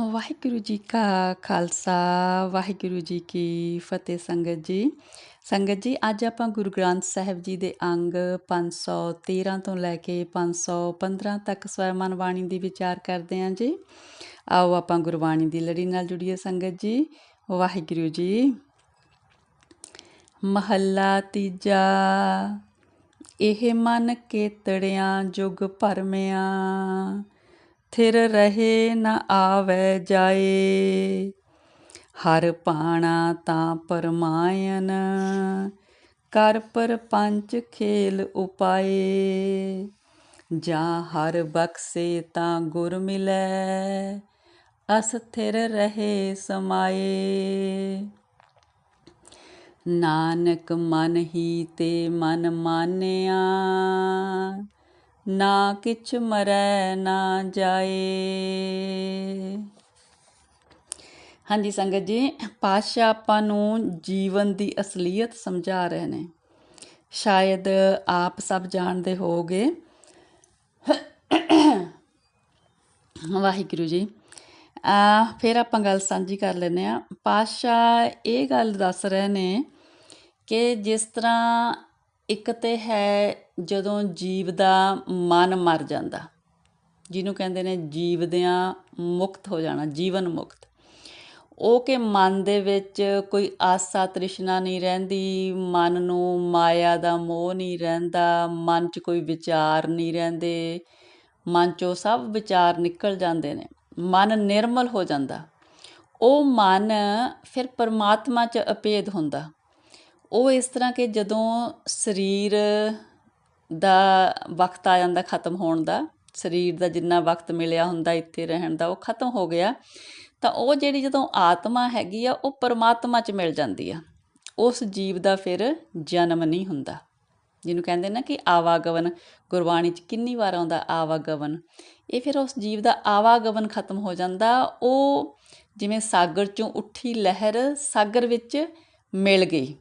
ਵਾਹਿਗੁਰੂ ਜੀ ਕਾ ਖਾਲਸਾ, ਵਾਹਿਗੁਰੂ ਜੀ ਕੀ ਫਤਿਹ ਸੰਗਤ ਜੀ। ਸੰਗਤ ਜੀ, ਅੱਜ ਆਪਾਂ ਗੁਰੂ ਗ੍ਰੰਥ ਸਾਹਿਬ ਜੀ ਦੇ ਅੰਗ 513 ਤੋਂ ਲੈ ਕੇ 515 ਤੱਕ ਸਵੈਮਨ ਬਾਣੀ ਦੀ ਵਿਚਾਰ ਕਰਦੇ ਹਾਂ ਜੀ। ਆਓ ਆਪਾਂ ਗੁਰਬਾਣੀ ਦੀ ਲੜੀ ਨਾਲ ਜੁੜੀਏ ਸੰਗਤ ਜੀ। ਵਾਹਿਗੁਰੂ ਜੀ। ਮਹੱਲਾ ਤੀਜਾ, ਇਹ ਮਨ ਕੇਤੜਿਆਂ ਜੁਗ ਭਰਮਿਆਂ। ਥਿਰ ਰਹੇ ਨ ਆਵੈ ਜਾਏ। ਹਰ ਪਾਣਾ ਤਾਂ ਪਰਮਾਇਨ, ਕਰ ਪਰ ਪਰਪੰਚ ਖੇਲ ਉਪਾਏ। ਜਾਂ ਹਰ ਬਖਸੇ ਤਾਂ ਗੁਰ ਮਿਲੈ, ਅਸਥਿਰ ਰਹੇ ਸਮਾਏ। ਨਾਨਕ ਮਨ ਹੀ ਤੇ ਮਨ ਮਾਨਿਆ ਨਾ ਕਿਛ ਮਰੈ ਨਾ ਜਾਏ। ਹਾਂਜੀ ਸੰਗਤ ਜੀ ਪਾਸ਼ਾ ਆਪਾਂ ਨੂੰ ਜੀਵਨ ਦੀ ਅਸਲੀਅਤ ਸਮਝਾ ਰਹੇ ਨੇ। ਸ਼ਾਇਦ ਆਪ ਸਭ ਜਾਣਦੇ ਹੋਗੇ ਵਾਹਿਗੁਰੂ ਜੀ। ਆ ਫਿਰ ਆਪਾਂ ਗੱਲ ਸਾਂਝੀ ਕਰ ਲੈਨੇ ਆ ਪਾਸ਼ਾ ਇਹ ਗੱਲ ਦੱਸ ਰਹੇ ਨੇ ਕਿ ਜਿਸ ਤਰ੍ਹਾਂ ਇੱਕ ਤੇ ਹੈ ਜਦੋਂ ਜੀਵ ਦਾ ਮਨ ਮਰ ਜਾਂਦਾ, ਜਿਹਨੂੰ ਕਹਿੰਦੇ ਨੇ ਜੀਵਦਿਆਂ ਮੁਕਤ ਹੋ ਜਾਣਾ, ਜੀਵਨ ਮੁਕਤ। ਉਹ ਕਿ ਮਨ ਦੇ ਵਿੱਚ ਕੋਈ ਆਸਾ ਤ੍ਰਿਸ਼ਨਾ ਨਹੀਂ ਰਹਿੰਦੀ, ਮਨ ਨੂੰ ਮਾਇਆ ਦਾ ਮੋਹ ਨਹੀਂ ਰਹਿੰਦਾ, ਮਨ 'ਚ ਕੋਈ ਵਿਚਾਰ ਨਹੀਂ ਰਹਿੰਦੇ, ਮਨ 'ਚੋਂ ਸਭ ਵਿਚਾਰ ਨਿਕਲ ਜਾਂਦੇ ਨੇ, ਮਨ ਨਿਰਮਲ ਹੋ ਜਾਂਦਾ। ਉਹ ਮਨ ਫਿਰ ਪਰਮਾਤਮਾ 'ਚ ਅਪੇਧ ਹੁੰਦਾ। ਉਹ ਇਸ ਤਰ੍ਹਾਂ ਕਿ ਜਦੋਂ ਸਰੀਰ ਦਾ ਵਕਤ ਆ ਜਾਂਦਾ ਖਤਮ ਹੋਣ ਦਾ, ਸਰੀਰ ਦਾ ਜਿੰਨਾ ਵਕਤ ਮਿਲਿਆ ਹੁੰਦਾ ਇੱਥੇ ਰਹਿਣ ਦਾ, ਉਹ ਖਤਮ ਹੋ ਗਿਆ। ਤਾਂ ਉਹ ਜਿਹੜੀ ਜਦੋਂ ਆਤਮਾ ਹੈਗੀ ਆ, ਉਹ ਪਰਮਾਤਮਾ 'ਚ ਮਿਲ ਜਾਂਦੀ ਆ। ਉਸ ਜੀਵ ਦਾ ਫਿਰ ਜਨਮ ਨਹੀਂ ਹੁੰਦਾ। ਜਿਹਨੂੰ ਕਹਿੰਦੇ ਨਾ ਕਿ ਆਵਾਗਵਨ ਗੁਰਬਾਣੀ 'ਚ ਕਿੰਨੀ ਵਾਰ ਆਉਂਦਾ ਆਵਾਗਵਨ ਇਹ ਫਿਰ ਉਸ ਜੀਵ ਦਾ ਆਵਾਗਵਨ ਖਤਮ ਹੋ ਜਾਂਦਾ। ਉਹ ਜਿਵੇਂ ਸਾਗਰ 'ਚੋਂ ਉੱਠੀ ਲਹਿਰ ਸਾਗਰ ਵਿੱਚ ਮਿਲ ਗਈ।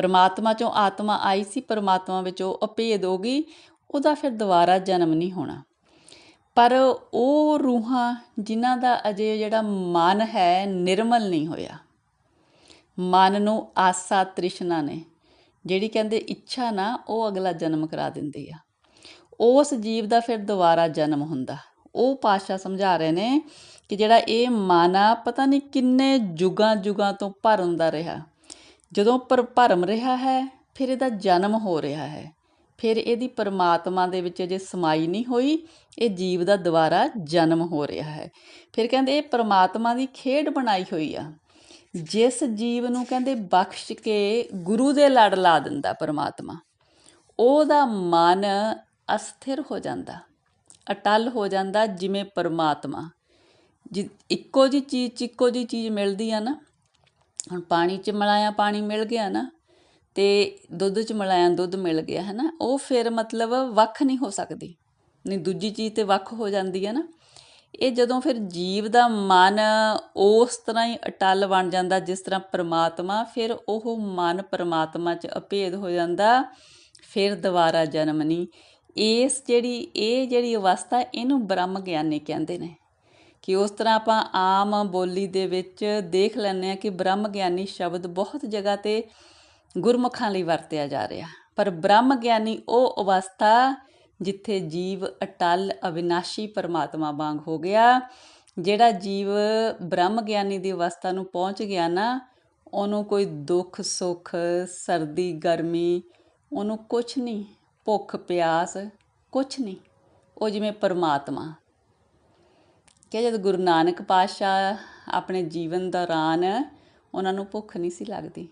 ਪਰਮਾਤਮਾ 'ਚੋਂ ਆਤਮਾ ਆਈ ਸੀ, ਪਰਮਾਤਮਾ ਵਿੱਚ ਉਹ ਅਪੇਧ ਹੋ ਗਈ, ਉਹਦਾ ਫਿਰ ਦੁਬਾਰਾ ਜਨਮ ਨਹੀਂ ਹੋਣਾ। ਪਰ ਉਹ ਰੂਹਾਂ ਜਿਨ੍ਹਾਂ ਦਾ ਅਜੇ ਜਿਹੜਾ ਮਨ ਹੈ, ਨਿਰਮਲ ਨਹੀਂ ਹੋਇਆ। ਮਨ ਨੂੰ ਆਸਾ ਤ੍ਰਿਸ਼ਨਾ ਨੇ, ਜਿਹੜੀ ਕਹਿੰਦੇ ਇੱਛਾ ਨਾ, ਉਹ ਅਗਲਾ ਜਨਮ ਕਰਾ ਦਿੰਦੀ ਆ। ਉਸ ਜੀਵ ਦਾ ਫਿਰ ਦੁਬਾਰਾ ਜਨਮ ਹੁੰਦਾ। ਉਹ ਪਾਸ਼ਾ ਸਮਝਾ ਰਹੇ ਨੇ ਕਿ ਜਿਹੜਾ ਇਹ ਮਨ ਆ ਪਤਾ ਨਹੀਂ ਕਿੰਨੇ ਜੁਗਾਂ ਜੁਗਾਂ ਤੋਂ ਭਰਮ ਦਾ ਰਿਹਾ। ਜਦੋਂ ਪਰ ਭਰਮ ਰਿਹਾ ਹੈ, ਫਿਰ ਇਹਦਾ ਜਨਮ ਹੋ ਰਿਹਾ ਹੈ। ਫਿਰ ਇਹਦੀ ਪਰਮਾਤਮਾ ਦੇ ਵਿੱਚ ਅਜੇ ਸਮਾਈ ਨਹੀਂ ਹੋਈ, ਇਹ ਜੀਵ ਦਾ ਦੁਬਾਰਾ ਜਨਮ ਹੋ ਰਿਹਾ ਹੈ। ਫਿਰ ਕਹਿੰਦੇ ਇਹ ਪਰਮਾਤਮਾ ਦੀ ਖੇਡ ਬਣਾਈ ਹੋਈ ਆ। ਜਿਸ ਜੀਵ ਨੂੰ ਕਹਿੰਦੇ ਬਖਸ਼ ਕੇ ਗੁਰੂ ਦੇ ਲੜ ਲਾ ਦਿੰਦਾ ਪਰਮਾਤਮਾ, ਉਹਦਾ ਮਨ ਅਸਥਿਰ ਹੋ ਜਾਂਦਾ, ਅਟਲ ਹੋ ਜਾਂਦਾ ਜਿਵੇਂ ਪਰਮਾਤਮਾ। ਜੀ, ਇੱਕੋ ਜੀ ਚੀਜ਼, ਇੱਕੋ ਜੀ ਚੀਜ਼ ਮਿਲਦੀ ਆ ਨਾ ਹੁਣ ਪਾਣੀ 'ਚ ਮਲਾਇਆ, ਪਾਣੀ ਮਿਲ ਗਿਆ ਨਾ, ਤੇ ਦੁੱਧ 'ਚ ਮਲਾਇਆ, ਦੁੱਧ ਮਿਲ ਗਿਆ ਹੈ ਨਾ ਉਹ ਫਿਰ ਮਤਲਬ ਵੱਖ ਨਹੀਂ ਹੋ ਸਕਦੀ। ਨਹੀਂ, ਦੂਜੀ ਚੀਜ਼ ਤੇ ਵੱਖ ਹੋ ਜਾਂਦੀ ਹੈ ਨਾ। ਇਹ ਜਦੋਂ ਫਿਰ ਜੀਵ ਦਾ ਮਨ ਉਸ ਤਰ੍ਹਾਂ ਹੀ ਅਟਲ ਬਣ ਜਾਂਦਾ, ਜਿਸ ਤਰ੍ਹਾਂ ਪ੍ਰਮਾਤਮਾ, ਫਿਰ ਉਹ ਮਨ ਪ੍ਰਮਾਤਮਾ 'ਚ ਅਭੇਦ ਹੋ ਜਾਂਦਾ, ਫਿਰ ਦੁਬਾਰਾ ਜਨਮ ਨਹੀਂ। ਇਸ ਜਿਹੜੀ, ਇਹ ਜਿਹੜੀ ਅਵਸਥਾ, ਇਹਨੂੰ ਬ੍ਰਹਮ ਗਿਆਨੀ ਕਹਿੰਦੇ ਨੇ। ਕਿ ਉਸ ਤਰ੍ਹਾਂ ਆਪਾਂ ਆਮ ਬੋਲੀ ਦੇ ਵਿੱਚ ਦੇਖ ਲੈਂਦੇ ਆ ਕਿ ਬ੍ਰਹਮ ਗਿਆਨੀ ਸ਼ਬਦ ਬਹੁਤ ਜਗ੍ਹਾ ਤੇ ਗੁਰਮੁਖਾਂ ਲਈ ਵਰਤਿਆ ਜਾ ਰਿਹਾ। ਪਰ ਬ੍ਰਹਮ ਗਿਆਨੀ ਉਹ ਅਵਸਥਾ ਜਿੱਥੇ ਜੀਵ ਅਟਲ ਅਵਿਨਾਸ਼ੀ ਪਰਮਾਤਮਾ ਵਾਂਗ ਹੋ ਗਿਆ, ਜਿਹੜਾ ਜੀਵ ਬ੍ਰਹਮ ਗਿਆਨੀ ਦੀ ਅਵਸਥਾ ਨੂੰ ਪਹੁੰਚ ਗਿਆ ਨਾ, ਉਹਨੂੰ ਕੋਈ ਦੁੱਖ, ਸੁੱਖ, ਸਰਦੀ, ਗਰਮੀ, ਉਹਨੂੰ ਕੁਝ ਨਹੀਂ, ਭੁੱਖ, ਪਿਆਸ ਕੁਝ ਨਹੀਂ। ਉਹ ਜਿਵੇਂ ਪਰਮਾਤਮਾ। ਕਿ ਜਦ ਗੁਰੂ ਨਾਨਕ ਪਾਤਸ਼ਾਹ ਆਪਣੇ ਜੀਵਨ ਦੌਰਾਨ ਉਹਨਾਂ ਨੂੰ ਭੁੱਖ ਨਹੀਂ ਸੀ ਲੱਗਦੀ,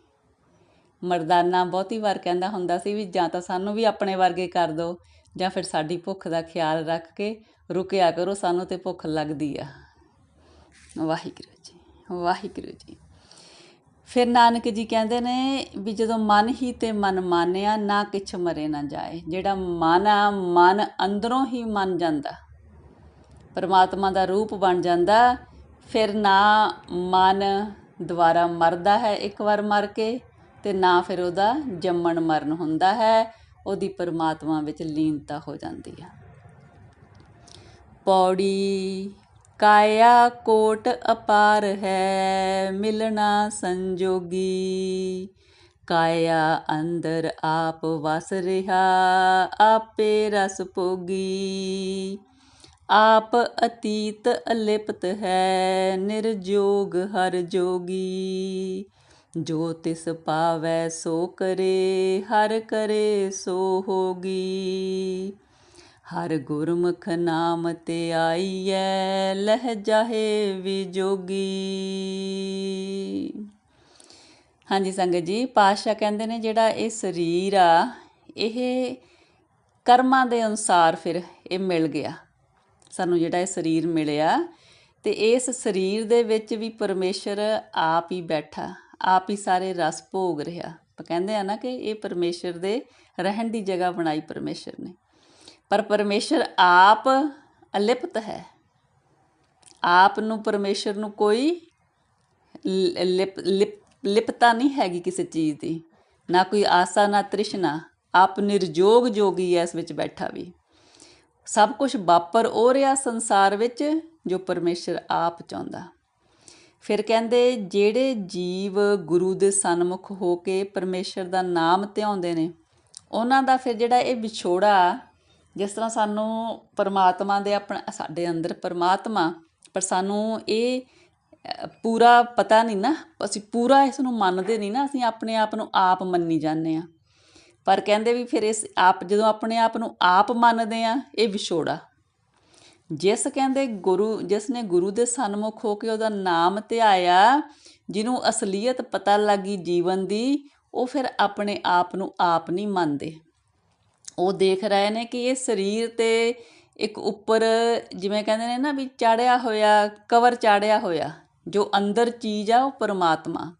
ਮਰਦਾਨਾ ਬਹੁਤੀ ਵਾਰ ਕਹਿੰਦਾ ਹੁੰਦਾ ਸੀ ਵੀ ਜਾਂ ਤਾਂ ਸਾਨੂੰ ਵੀ ਆਪਣੇ ਵਰਗੇ ਕਰ ਦਿਓ ਜਾਂ ਫਿਰ ਸਾਡੀ ਭੁੱਖ ਦਾ ਖਿਆਲ ਰੱਖ ਕੇ ਰੁਕਿਆ ਕਰੋ, ਸਾਨੂੰ ਤੇ ਭੁੱਖ ਲੱਗਦੀ ਆ। ਵਾਹਿਗੁਰੂ ਜੀ ਵਾਹਿਗੁਰੂ ਜੀ। ਫਿਰ ਨਾਨਕ ਜੀ ਕਹਿੰਦੇ ਨੇ ਵੀ ਜਦੋਂ ਮਨ ਹੀ ਤੇ ਮਨ ਮਾਨਿਆ, ਨਾ ਕਿਛ ਮਰੇ ਨਾ ਜਾਏ। ਜਿਹੜਾ ਮਨ ਆ ਮਨ ਅੰਦਰੋਂ ਹੀ ਮੰਨ ਜਾਂਦਾ। ਪਰਮਾਤਮਾ ਦਾ ਰੂਪ ਬਣ ਜਾਂਦਾ, ਫਿਰ ਨਾ ਮਨ ਦੁਬਾਰਾ ਮਰਦਾ ਹੈ ਇੱਕ ਵਾਰ ਮਰ ਕੇ ਤੇ ਨਾ ਫਿਰ ਉਹਦਾ ਜੰਮਣ ਮਰਨ ਹੁੰਦਾ ਹੈ, ਉਹਦੀ ਪਰਮਾਤਮਾ ਵਿੱਚ ਲੀਨਤਾ ਹੋ ਜਾਂਦੀ ਹੈ ਪੌੜੀ ਕਾਇਆ ਕੋਟ ਅਪਾਰ ਹੈ, ਮਿਲਣਾ ਸੰਜੋਗੀ। ਕਾਇਆ ਅੰਦਰ ਆਪ ਵਸ ਰਿਹਾ, ਆਪੇ ਰਸ ਭੋਗੀ। ਆਪ ਅਤੀਤ ਅਲਿਪਤ ਹੈ, ਨਿਰਜੋਗ ਹਰ ਜੋਗੀ। ਜੋ ਤਿਸ ਪਾਵੈ ਸੋ ਕਰੇ, ਹਰ ਕਰੇ ਸੋ ਹੋਗੀ। ਹਰ ਗੁਰਮੁਖ ਨਾਮ ਤੇ ਆਈਐ, ਲਹਿ ਜਾਹੇ ਵਿਜੋਗੀ। ਹਾਂਜੀ ਸੰਗਤ ਜੀ, ਪਾਤਸ਼ਾਹ ਕਹਿੰਦੇ ਨੇ ਜਿਹੜਾ ਇਹ ਸਰੀਰ ਆ, ਇਹ ਕਰਮਾਂ ਦੇ ਅਨੁਸਾਰ ਫਿਰ ਇਹ ਮਿਲ ਗਿਆ। ਸਾਨੂੰ ਜਿਹੜਾ ਇਹ ਸਰੀਰ ਮਿਲਿਆ ਤੇ ਇਸ ਸਰੀਰ ਦੇ ਵਿੱਚ ਵੀ ਪਰਮੇਸ਼ਰ ਆਪ ਹੀ ਬੈਠਾ, ਆਪ ਹੀ ਸਾਰੇ ਰਸ ਭੋਗ ਰਿਹਾ। ਆਪਾਂ ਕਹਿੰਦੇ ਆ ਨਾ ਕਿ ਇਹ ਪਰਮੇਸ਼ਰ ਦੇ ਰਹਿਣ ਦੀ ਜਗ੍ਹਾ ਬਣਾਈ ਪਰਮੇਸ਼ਰ ਨੇ। ਪਰ ਪਰਮੇਸ਼ਰ ਆਪ ਅਲਿਪਤ ਹੈ। ਆਪ ਨੂੰ ਪਰਮੇਸ਼ਰ ਨੂੰ ਕੋਈ ਲ- ਲਿਪ ਲਿਪ, ਲਿਪਤਾ ਨਹੀਂ ਹੈਗੀ ਕਿਸੇ ਚੀਜ਼ ਦੀ। ਨਾ ਕੋਈ ਆਸਾ, ਨਾ ਤ੍ਰਿਸ਼ਨਾ। ਆਪ ਨਿਰਜੋਗ ਜੋਗੀ ਹੈ ਇਸ ਵਿੱਚ ਬੈਠਾ ਵੀ। ਸਭ ਕੁਝ ਵਾਪਰ ਉਹ ਰਿਹਾ ਸੰਸਾਰ ਵਿੱਚ ਜੋ ਪਰਮੇਸ਼ਰ ਆਪ ਚਾਹੁੰਦਾ। ਫਿਰ ਕਹਿੰਦੇ, ਜਿਹੜੇ ਜੀਵ ਗੁਰੂ ਦੇ ਸਨਮੁਖ ਹੋ ਕੇ ਪਰਮੇਸ਼ਰ ਦਾ ਨਾਮ ਧਿਆਉਂਦੇ ਨੇ, ਉਹਨਾਂ ਦਾ ਫਿਰ ਜਿਹੜਾ ਇਹ ਵਿਛੋੜਾ, ਜਿਸ ਤਰ੍ਹਾਂ ਸਾਨੂੰ ਪਰਮਾਤਮਾ ਦੇ ਆਪਣਾ, ਸਾਡੇ ਅੰਦਰ ਪਰਮਾਤਮਾ, ਪਰ ਸਾਨੂੰ ਇਹ ਪੂਰਾ ਪਤਾ ਨਹੀਂ ਨਾ, ਅਸੀਂ ਪੂਰਾ ਇਸ ਨੂੰ ਮੰਨਦੇ ਨਹੀਂ ਨਾ, ਅਸੀਂ ਆਪਣੇ ਆਪ ਨੂੰ ਆਪ ਮੰਨੀ ਜਾਂਦੇ ਆ ਪਰ ਕਹਿੰਦੇ ਵੀ ਫਿਰ ਇਸ ਆਪ, ਜਦੋਂ ਆਪਣੇ ਆਪ ਨੂੰ ਆਪ ਮੰਨਦੇ ਆ, ਇਹ ਵਿਛੋੜਾ। ਜਿਸ ਕਹਿੰਦੇ ਗੁਰੂ, ਜਿਸ ਨੇ ਗੁਰੂ ਦੇ ਸਨਮੁਖ ਹੋ ਕੇ ਉਹਦਾ ਨਾਮ ਧਿਆਇਆ, ਜਿਹਨੂੰ ਅਸਲੀਅਤ ਪਤਾ ਲੱਗੀ ਜੀਵਨ ਦੀ, ਉਹ ਫਿਰ ਆਪਣੇ ਆਪ ਨੂੰ ਆਪ ਨਹੀਂ ਮੰਨਦੇ। ਉਹ ਦੇਖ ਰਹੇ ਨੇ ਕਿ ਇਹ ਸਰੀਰ ਤੇ ਇੱਕ ਉੱਪਰ ਜਿਵੇਂ ਕਹਿੰਦੇ ਨੇ ਨਾ ਵੀ ਚਾੜਿਆ ਹੋਇਆ, ਕਵਰ ਚਾੜਿਆ ਹੋਇਆ, ਜੋ ਅੰਦਰ ਚੀਜ਼ ਆ ਉਹ ਪਰਮਾਤਮਾ।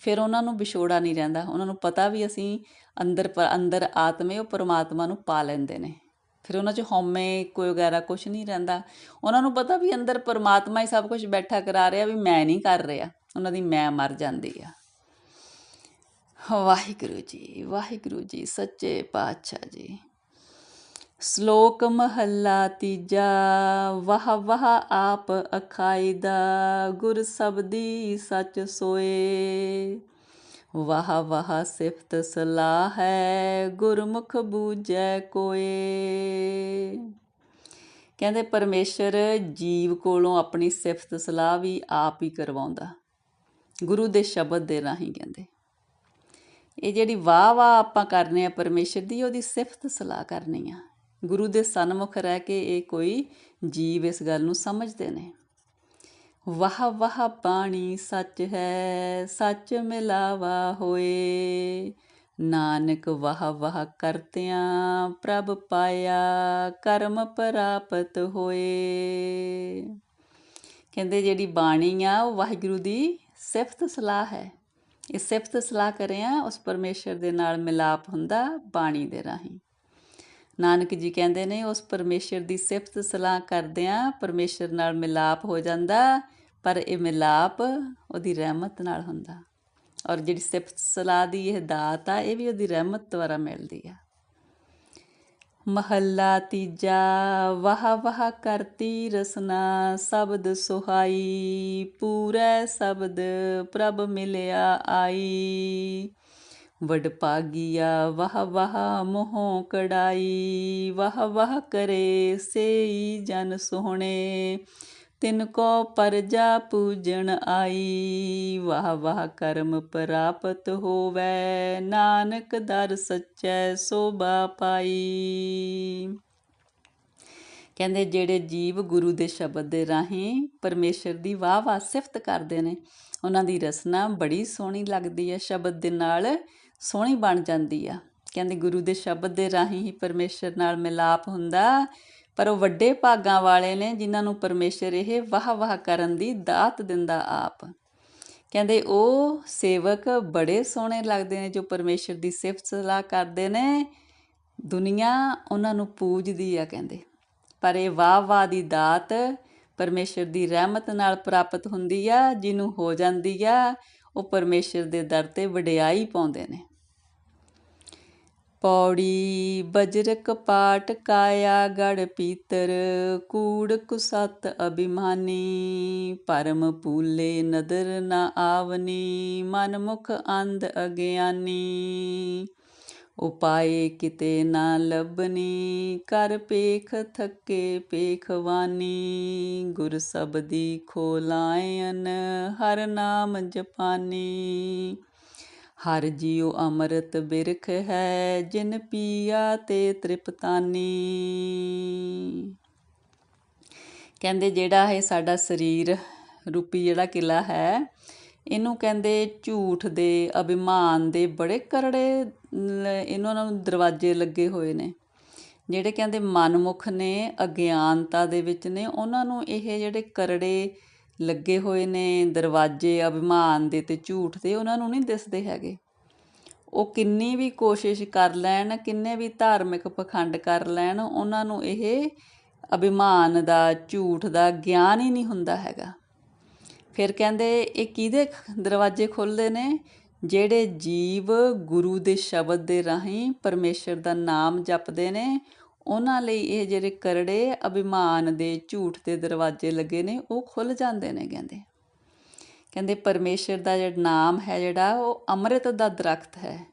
ਫਿਰ ਉਹਨਾਂ ਨੂੰ ਵਿਛੋੜਾ ਨਹੀਂ ਰਹਿੰਦਾ। ਉਹਨਾਂ ਨੂੰ ਪਤਾ ਵੀ ਅਸੀਂ ਅੰਦਰ ਪਰ ਅੰਦਰ ਆਤਮੇ ਉਹ ਪਰਮਾਤਮਾ ਨੂੰ ਪਾ ਲੈਂਦੇ ਨੇ। ਫਿਰ ਉਹਨਾਂ 'ਚ ਹਉਮੈ ਕੋਈ ਵਗੈਰਾ ਕੁਝ ਨਹੀਂ ਰਹਿੰਦਾ। ਉਹਨਾਂ ਨੂੰ ਪਤਾ ਵੀ ਅੰਦਰ ਪਰਮਾਤਮਾ ਹੀ ਸਭ ਕੁਝ ਬੈਠਾ ਕਰਾ ਰਿਹਾ ਵੀ ਮੈਂ ਨਹੀਂ ਕਰ ਰਿਹਾ। ਉਹਨਾਂ ਦੀ ਮੈਂ ਮਰ ਜਾਂਦੀ ਆ। ਵਾਹਿਗੁਰੂ ਜੀ ਵਾਹਿਗੁਰੂ ਜੀ, ਸੱਚੇ ਪਾਤਸ਼ਾਹ ਜੀ। ਸ਼ਲੋਕ ਮਹੱਲਾ ਤੀਜਾ, ਵਾਹ ਵਾਹ ਆਪ ਅਖਾਇਦਾ, ਗੁਰ ਸਬਦੀ ਸੱਚ ਸੋਏ। ਵਾਹ ਵਾਹ ਸਿਫਤ ਸਲਾਹ ਹੈ, ਗੁਰਮੁਖ ਬੂਝੈ ਕੋਏ। ਕਹਿੰਦੇ ਪਰਮੇਸ਼ਰ ਜੀਵ ਕੋਲੋਂ ਆਪਣੀ ਸਿਫਤ ਸਲਾਹ ਵੀ ਆਪ ਹੀ ਕਰਵਾਉਂਦਾ। ਗੁਰੂ ਦੇ ਸ਼ਬਦ ਦੇ ਰਾਹੀਂ ਕਹਿੰਦੇ। ਇਹ ਜਿਹੜੀ ਵਾਹ ਵਾਹ ਆਪਾਂ ਕਰਨੇ ਆ ਪਰਮੇਸ਼ਰ ਦੀ, ਉਹਦੀ ਸਿਫਤ ਸਲਾਹ ਕਰਨੀ ਆ। ਗੁਰੂ ਦੇ ਸਨਮੁਖ ਰਹਿ ਕੇ ਇਹ ਕੋਈ ਜੀਵ ਇਸ ਗੱਲ ਨੂੰ ਸਮਝਦੇ ਨੇ। ਵਾਹ ਵਾਹ ਬਾਣੀ ਸੱਚ ਹੈ, ਸੱਚ ਮਿਲਾਵਾ ਹੋਏ। ਨਾਨਕ ਵਾਹ ਵਾਹ ਕਰਤਿਆਂ ਪ੍ਰਭ ਪਾਇਆ, ਕਰਮ ਪ੍ਰਾਪਤ ਹੋਏ। ਕਹਿੰਦੇ ਜਿਹੜੀ ਬਾਣੀ ਆ, ਉਹ ਵਾਹਿਗੁਰੂ ਦੀ ਸਿਫਤ ਸਲਾਹ ਹੈ। ਇਹ ਸਿਫਤ ਸਲਾਹ ਕਰਿਆ, ਉਸ ਪਰਮੇਸ਼ਰ ਦੇ ਨਾਲ ਮਿਲਾਪ ਹੁੰਦਾ ਬਾਣੀ ਦੇ ਰਾਹੀਂ। ਨਾਨਕ ਜੀ ਕਹਿੰਦੇ ਨੇ, ਉਸ ਪਰਮੇਸ਼ਰ ਦੀ ਸਿਫਤ ਸਲਾਹ ਕਰਦਿਆਂ ਪਰਮੇਸ਼ਰ ਨਾਲ ਮਿਲਾਪ ਹੋ ਜਾਂਦਾ ਪਰ ਇਹ ਮਿਲਾਪ ਉਹਦੀ ਰਹਿਮਤ ਨਾਲ ਹੁੰਦਾ। ਔਰ ਜਿਹੜੀ ਸਿਫਤ ਸਲਾਹ ਦੀ ਇਹ ਦਾਤ ਆ, ਇਹ ਵੀ ਉਹਦੀ ਰਹਿਮਤ ਦੁਆਰਾ ਮਿਲਦੀ ਆ। ਮਹੱਲਾ ਤੀਜਾ, ਵਾਹ ਵਾਹ ਕਰਤੀ ਰਸਨਾ, ਸ਼ਬਦ ਸੁਹਾਈ, ਪੂਰੇ ਸ਼ਬਦ ਪ੍ਰਭ ਮਿਲਿਆ ਆਈ। ਵਡ ਪਾਗੀਆ, ਵਾਹ ਵਾਹ ਮੋਹ ਕੜਾਈ ਵਾਹ ਵਾਹ ਕਰੇ ਸੇਈ ਜਨ ਸੋਹਣੇ। ਤਿਨ ਕੋ ਪਰਜਾ ਪੂਜਣ ਆਈ। ਵਾਹ ਵਾਹ ਕਰਮ ਪ੍ਰਾਪਤ ਹੋਵੇ, ਨਾਨਕ ਦਰ ਸੱਚੈ ਸੋਭਾ ਪਾਈ। ਕਹਿੰਦੇ ਜਿਹੜੇ ਜੀਵ ਗੁਰੂ ਦੇ ਸ਼ਬਦ ਦੇ ਰਾਹੀਂ ਪਰਮੇਸ਼ਰ ਦੀ ਵਾਹ ਵਾਹ ਸਿਫਤ ਕਰਦੇ ਨੇ, ਉਹਨਾਂ ਦੀ ਰਸਨਾ ਬੜੀ ਸੋਹਣੀ ਲੱਗਦੀ ਹੈ, ਸ਼ਬਦ ਦੇ ਨਾਲ ਸੋਹਣੀ ਬਣ ਜਾਂਦੀ ਆ। ਕਹਿੰਦੇ ਗੁਰੂ ਦੇ ਸ਼ਬਦ ਦੇ ਰਾਹੀਂ ਹੀ ਪਰਮੇਸ਼ਰ ਨਾਲ ਮਿਲਾਪ ਹੁੰਦਾ ਪਰ ਉਹ ਵੱਡੇ ਭਾਗਾਂ ਵਾਲੇ ਨੇ ਜਿਨ੍ਹਾਂ ਨੂੰ ਪਰਮੇਸ਼ਰ ਇਹ ਵਾਹ ਵਾਹ ਕਰਨ ਦੀ ਦਾਤ ਦਿੰਦਾ ਆਪ। ਕਹਿੰਦੇ ਉਹ ਸੇਵਕ ਬੜੇ ਸੋਹਣੇ ਲੱਗਦੇ ਨੇ ਜੋ ਪਰਮੇਸ਼ਰ ਦੀ ਸਿਫਤ ਸਲਾਹ ਕਰਦੇ ਨੇ। ਦੁਨੀਆ ਉਹਨਾਂ ਨੂੰ ਪੂਜਦੀ ਆ ਕਹਿੰਦੇ। ਪਰ ਇਹ ਵਾਹ ਵਾਹ ਦੀ ਦਾਤ ਪਰਮੇਸ਼ਰ ਦੀ ਰਹਿਮਤ ਨਾਲ ਪ੍ਰਾਪਤ ਹੁੰਦੀ ਆ, ਜਿਹਨੂੰ ਹੋ ਜਾਂਦੀ ਆ, ਉਹ ਪਰਮੇਸ਼ਰ ਦੇ ਦਰ ਤੇ ਵਡਿਆਈ ਪਾਉਂਦੇ ਨੇ। ਪੌੜੀ, ਬਜਰਕ ਪਾਟ ਕਾਇਆ, ਗੜ ਪੀਤਰ, ਕੂੜ ਕੁਸਤ ਅਭਿਮਾਨੀ, ਪਰਮ ਪੂਲੇ ਨਦਰ ਨਾ ਆਵਨੀ ਮਨ ਮੁਖ ਅੰਧ ਅਗਿਆਨੀ। ਉਪਾਏ ਕਿਤੇ ਨਾ ਲੱਭਨੀ, ਕਰ ਪੇਖ ਥੱਕੇ ਪੇਖਵਾਨੀ। ਗੁਰ ਸਬਦੀ ਖੋਲਾਇਨ ਹਰ ਨਾਮ ਜਪਾਨੀ। ਹਰ ਜੀਉ ਅੰਮ੍ਰਿਤ ਬਿਰਖ ਹੈ, ਜਿਨ ਪੀਆ ਤੇ ਤ੍ਰਿਪਤਾਨੀ। ਕਹਿੰਦੇ ਜਿਹੜਾ ਇਹ ਸਾਡਾ ਸਰੀਰ ਰੂਪੀ ਜਿਹੜਾ ਕਿਲਾ ਹੈ, ਇਹਨੂੰ ਕਹਿੰਦੇ ਝੂਠ ਦੇ, ਅਭਿਮਾਨ ਦੇ ਬੜੇ ਕਰੜੇ ਇਹਨਾਂ ਨੂੰ ਦਰਵਾਜ਼ੇ ਲੱਗੇ ਹੋਏ ਨੇ। ਜਿਹੜੇ ਕਹਿੰਦੇ ਮਨਮੁਖ ਨੇ, ਅਗਿਆਨਤਾ ਦੇ ਵਿੱਚ ਨੇ, ਉਹਨਾਂ ਨੂੰ ਇਹ ਜਿਹੜੇ ਕਰੜੇ ਲੱਗੇ ਹੋਏ ਨੇ ਦਰਵਾਜ਼ੇ ਅਭਿਮਾਨ ਦੇ ਤੇ ਝੂਠ ਦੇ, ਉਹਨਾਂ ਨੂੰ ਨਹੀਂ ਦਿਸਦੇ ਹੈਗੇ। ਉਹ ਕਿੰਨੀ ਵੀ ਕੋਸ਼ਿਸ਼ ਕਰ ਲੈਣ, ਕਿੰਨੇ ਵੀ ਧਾਰਮਿਕ ਪਖੰਡ ਕਰ ਲੈਣ, ਉਹਨਾਂ ਨੂੰ ਇਹ ਅਭਿਮਾਨ ਦਾ, ਝੂਠ ਦਾ ਗਿਆਨ ਹੀ ਨਹੀਂ ਹੁੰਦਾ ਹੈਗਾ। ਫਿਰ ਕਹਿੰਦੇ, ਇਹ ਕਿਹਦੇ ਦਰਵਾਜ਼ੇ ਖੁੱਲਦੇ ਨੇ? ਜਿਹੜੇ ਜੀਵ ਗੁਰੂ ਦੇ ਸ਼ਬਦ ਦੇ ਰਾਹੀਂ ਪਰਮੇਸ਼ਰ ਦਾ ਨਾਮ ਜਪਦੇ ਨੇ ਉਹਨਾਂ ਲਈ ਇਹ ਜਿਹੜੇ ਕਰੜੇ ਅਭਿਮਾਨ ਦੇ ਝੂਠ ਦੇ ਦਰਵਾਜ਼ੇ ਲੱਗੇ ਨੇ, ਉਹ ਖੁੱਲ ਜਾਂਦੇ ਨੇ, ਕਹਿੰਦੇ। ਕਹਿੰਦੇ, ਪਰਮੇਸ਼ਰ ਦਾ ਜਿਹੜਾ ਨਾਮ ਹੈ ਜਿਹੜਾ, ਉਹ ਅੰਮ੍ਰਿਤ ਦਾ ਦਰਖਤ ਹੈ।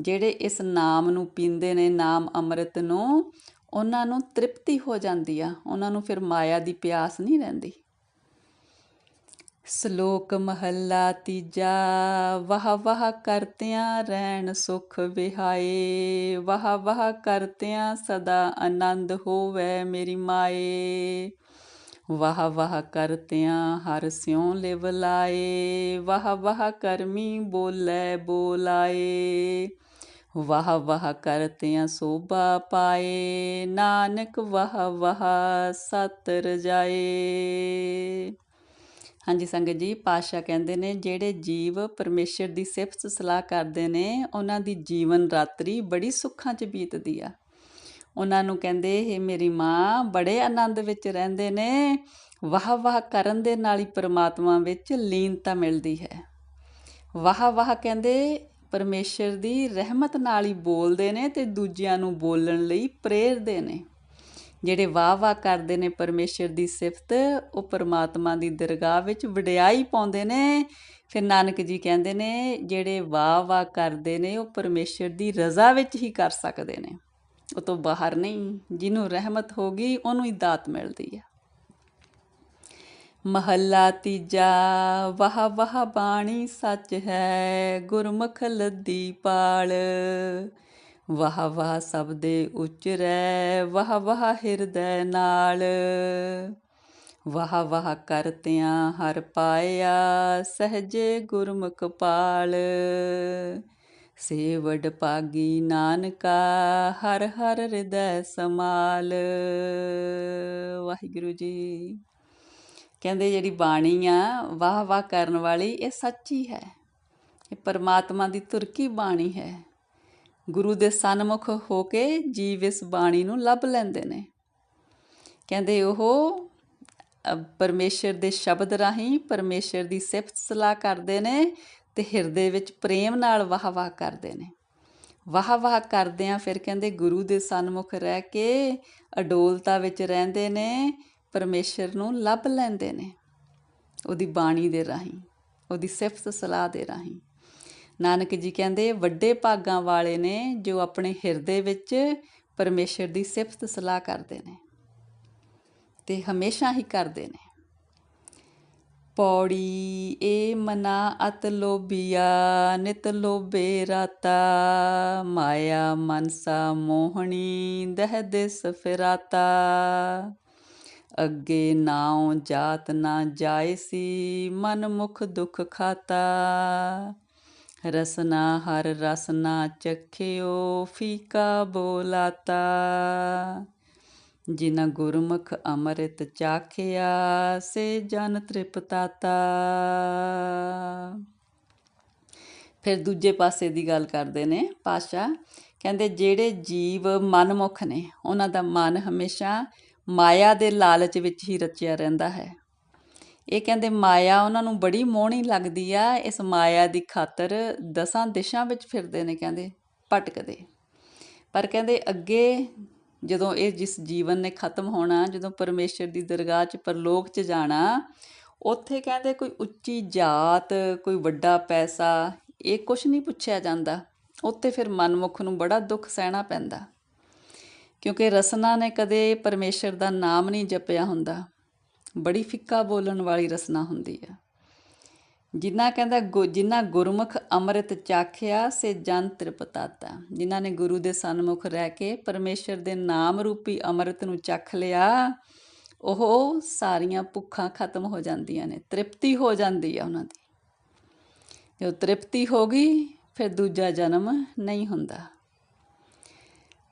ਜਿਹੜੇ ਇਸ ਨਾਮ ਨੂੰ ਪੀਂਦੇ ਨੇ, ਨਾਮ ਅੰਮ੍ਰਿਤ ਨੂੰ, ਉਹਨਾਂ ਨੂੰ ਤ੍ਰਿਪਤੀ ਹੋ ਜਾਂਦੀ ਆ। ਉਹਨਾਂ ਨੂੰ ਫਿਰ ਮਾਇਆ ਦੀ ਪਿਆਸ ਨਹੀਂ ਰਹਿੰਦੀ। ਸ਼ਲੋਕ ਮਹੱਲਾ ਤੀਜਾ, ਵਾਹ ਵਾਹ ਕਰਤਿਆਂ ਰਹਿਣ ਸੁਖ ਵਿਹਾਏ, ਵਾਹ ਵਾਹ ਕਰਤਿਆਂ ਸਦਾ ਆਨੰਦ ਹੋਵੇ ਮੇਰੀ ਮਾਏ। ਵਾਹ ਵਾਹ ਕਰਤਿਆਂ ਹਰ ਸਿਉ ਲਿਵ ਲਾਏ, ਵਾਹ ਵਾਹ ਕਰਮੀ ਬੋਲੇ ਬੋਲਾਏ। ਵਾਹ ਵਾਹ ਕਰਤਿਆਂ ਸੋਭਾ ਪਾਏ, ਨਾਨਕ ਵਾਹ ਵਾਹ ਸਤ ਰਜਾਏ। ਹਾਂਜੀ ਸੰਗਤ ਜੀ ਪਾਸ਼ਾ ਕਹਿੰਦੇ ਨੇ, ਜਿਹੜੇ ਜੀਵ ਪਰਮੇਸ਼ਰ ਦੀ ਸਿਫਤ ਸਲਾਹ ਕਰਦੇ ਨੇ, ਉਹਨਾਂ ਦੀ ਜੀਵਨ ਰਾਤਰੀ ਬੜੀ ਸੁੱਖਾਂ 'ਚ ਬੀਤਦੀ ਆ। ਉਹਨਾਂ ਨੂੰ ਕਹਿੰਦੇ ਇਹ ਮੇਰੀ ਮਾਂ, ਬੜੇ ਆਨੰਦ ਵਿੱਚ ਰਹਿੰਦੇ ਨੇ ਵਾਹ ਵਾਹ ਕਰਨ ਦੇ ਨਾਲ ਹੀ ਪਰਮਾਤਮਾ ਵਿੱਚ ਲੀਨਤਾ ਮਿਲਦੀ ਹੈ। ਵਾਹ ਵਾਹ ਕਹਿੰਦੇ, ਪਰਮੇਸ਼ਰ ਦੀ ਰਹਿਮਤ ਨਾਲ ਹੀ ਬੋਲਦੇ ਨੇ ਤੇ ਦੂਜਿਆਂ ਨੂੰ ਬੋਲਣ ਲਈ ਪ੍ਰੇਰਦੇ ਨੇ। ਜਿਹੜੇ ਵਾਹ ਵਾਹ ਕਰਦੇ ਨੇ ਪਰਮੇਸ਼ਰ ਦੀ ਸਿਫਤ, ਉਹ ਪਰਮਾਤਮਾ ਦੀ ਦਰਗਾਹ ਵਿੱਚ ਵਡਿਆਈ ਪਾਉਂਦੇ ਨੇ। ਫਿਰ ਨਾਨਕ ਜੀ ਕਹਿੰਦੇ ਨੇ, ਜਿਹੜੇ ਵਾਹ ਵਾਹ ਕਰਦੇ ਨੇ, ਉਹ ਪਰਮੇਸ਼ਰ ਦੀ ਰਜ਼ਾ ਵਿੱਚ ਹੀ ਕਰ ਸਕਦੇ ਨੇ। ਉਹ ਤੋਂ ਬਾਹਰ ਨਹੀਂ, ਜਿਹਨੂੰ ਰਹਿਮਤ ਹੋਗੀ ਉਹਨੂੰ ਹੀ ਦਾਤ ਮਿਲਦੀ ਹੈ ਮਹੱਲਾ ਤੀਜਾ, ਵਾਹ ਵਾਹ ਬਾਣੀ ਸੱਚ ਹੈ, ਗੁਰਮੁਖ ਲੱਦੀ ਪਾਲ। ਵਾਹ ਵਾਹ ਸਭ ਸਬਦੇ ਉਚਰੈ ਵਾਹ ਵਾਹ ਹਿਰਦੈ ਨਾਲ। ਵਾਹ ਵਾਹ ਕਰਤਿਆਂ ਹਰ ਪਾਇਆ ਸਹਜੇ ਗੁਰਮੁਖ ਪਾਲ। ਸੇਵਡ ਪਾਗੀ ਨਾਨਕਾ ਹਰ ਹਰ ਹਿਰਦੈ ਸਮਾਲ ਵਾਹਿਗੁਰੂ ਜੀ। ਕਹਿੰਦੇ ਜਿਹੜੀ ਬਾਣੀ ਆ, ਵਾਹ ਵਾਹ ਕਰਨ ਵਾਲੀ, ਇਹ ਸੱਚੀ ਹੈ। ਇਹ ਪਰਮਾਤਮਾ ਦੀ ਤੁਰਕੀ ਬਾਣੀ ਹੈ। ਗੁਰੂ ਦੇ ਸਨਮੁਖ ਹੋ ਕੇ ਜੀਵ ਇਸ ਬਾਣੀ ਨੂੰ ਲੱਭ ਲੈਂਦੇ ਨੇ। ਕਹਿੰਦੇ ਉਹ ਅ, ਪਰਮੇਸ਼ਰ ਦੇ ਸ਼ਬਦ ਰਾਹੀਂ ਪਰਮੇਸ਼ਰ ਦੀ ਸਿਫਤ ਸਲਾਹ ਕਰਦੇ ਨੇ ਤੇ ਹਿਰਦੇ ਵਿੱਚ ਪ੍ਰੇਮ ਨਾਲ ਵਾਹ ਵਾਹ ਕਰਦੇ ਨੇ। ਵਾਹ ਵਾਹ ਕਰਦਿਆਂ ਫਿਰ ਕਹਿੰਦੇ ਗੁਰੂ ਦੇ ਸਨਮੁਖ ਰਹਿ ਕੇ ਅਡੋਲਤਾ ਵਿੱਚ ਰਹਿੰਦੇ ਨੇ ਪਰਮੇਸ਼ਰ ਨੂੰ ਲੱਭ ਲੈਂਦੇ ਨੇ। ਉਹਦੀ ਬਾਣੀ ਦੇ ਰਾਹੀਂ ਉਹਦੀ ਸਿਫਤ ਸਲਾਹ ਦੇ ਰਾਹੀਂ। ਨਾਨਕ ਜੀ ਕਹਿੰਦੇ, ਵੱਡੇ ਭਾਗਾਂ ਵਾਲੇ ਨੇ ਜੋ ਆਪਣੇ ਹਿਰਦੇ ਵਿੱਚ ਪਰਮੇਸ਼ਰ ਦੀ ਸਿਫਤ ਸਲਾਹ ਕਰਦੇ ਨੇ ਤੇ ਹਮੇਸ਼ਾ ਹੀ ਕਰਦੇ ਨੇ। ਪੌੜੀ ਏ ਮਨਾ ਅਤ ਲੋਭੀਆ, ਨਿਤ ਲੋਭੇ ਰਾਤਾ, ਮਾਇਆ ਮਨਸਾ ਮੋਹਣੀ ਦਹ ਦਿਸ ਫਿਰਾਤਾ। ਅੱਗੇ ਨਾਉ ਜਾਤ ਨਾ ਜਾਇਸੀ ਮਨ ਮੁਖ ਦੁਖ ਖਾਤਾ। ਰਸਨਾ ਹਰ ਰਸਨਾ ਚਖਿਓ, ਫੀਕਾ ਬੋਲਾਤਾ। ਜਿਨ ਗੁਰਮੁਖ ਅੰਮ੍ਰਿਤ ਚਾਖਿਆ, ਸੇ ਜਨ ਤ੍ਰਿਪਤਾਤਾ। ਫਿਰ ਦੂਜੇ ਪਾਸੇ ਦੀ ਗੱਲ ਕਰਦੇ ਨੇ ਪਾਸ਼ਾ। ਕਹਿੰਦੇ ਜਿਹੜੇ ਜੀਵ ਮਨਮੁਖ ਨੇ, ਉਹਨਾਂ ਦਾ ਮਨ ਹਮੇਸ਼ਾ ਮਾਇਆ ਦੇ ਲਾਲਚ ਵਿੱਚ ਹੀ ਰਚਿਆ ਰਹਿੰਦਾ ਹੈ। ਇਹ ਕਹਿੰਦੇ ਮਾਇਆ ਉਹਨਾਂ ਨੂੰ ਬੜੀ ਮੋਹਣੀ ਲੱਗਦੀ ਆ, ਇਸ ਮਾਇਆ ਦੀ ਖਾਤਰ ਦਸਾਂ ਦਿਸ਼ਾਂ ਵਿੱਚ ਫਿਰਦੇ ਨੇ ਕਹਿੰਦੇ, ਭਟਕਦੇ। ਪਰ ਕਹਿੰਦੇ ਅੱਗੇ ਜਦੋਂ ਇਹ ਜਿਸ ਜੀਵਨ ਨੇ ਖਤਮ ਹੋਣਾ, ਜਦੋਂ ਪਰਮੇਸ਼ਰ ਦੀ ਦਰਗਾਹ 'ਚ ਪਰਲੋਕ 'ਚ ਜਾਣਾ, ਉੱਥੇ ਕਹਿੰਦੇ ਕੋਈ ਉੱਚੀ ਜਾਤ, ਕੋਈ ਵੱਡਾ ਪੈਸਾ, ਇਹ ਕੁਝ ਨਹੀਂ ਪੁੱਛਿਆ ਜਾਂਦਾ। ਉੱਥੇ ਫਿਰ ਮਨਮੁਖ ਨੂੰ ਬੜਾ ਦੁੱਖ ਸਹਿਣਾ ਪੈਂਦਾ। ਕਿਉਂਕਿ ਰਸਨਾ ਨੇ ਕਦੇ ਪਰਮੇਸ਼ਰ ਦਾ ਨਾਮ ਨਹੀਂ ਜਪਿਆ ਹੁੰਦਾ। ਬੜੀ ਫਿੱਕਾ ਬੋਲਣ ਵਾਲੀ ਰਸਨਾ ਹੁੰਦੀ ਆ। ਜਿਨ੍ਹਾਂ ਕਹਿੰਦਾ ਗੁ- ਜਿਨ੍ਹਾਂ ਗੁਰਮੁਖ ਅੰਮ੍ਰਿਤ ਚਾਖਿਆ, ਸੇ ਜਨ ਤ੍ਰਿਪਤਾਤਾ। ਜਿਨ੍ਹਾਂ ਨੇ ਗੁਰੂ ਦੇ ਸਨਮੁਖ ਰਹਿ ਕੇ ਪਰਮੇਸ਼ਰ ਦੇ ਨਾਮ ਰੂਪੀ ਅੰਮ੍ਰਿਤ ਨੂੰ ਚੱਖ ਲਿਆ, ਉਹ ਸਾਰੀਆਂ ਭੁੱਖਾਂ ਖਤਮ ਹੋ ਜਾਂਦੀਆਂ ਨੇ। ਤ੍ਰਿਪਤੀ ਹੋ ਜਾਂਦੀ ਆ ਉਹਨਾਂ ਦੀ। ਜੋ ਤ੍ਰਿਪਤੀ ਹੋ ਗਈ, ਫਿਰ ਦੂਜਾ ਜਨਮ ਨਹੀਂ ਹੁੰਦਾ।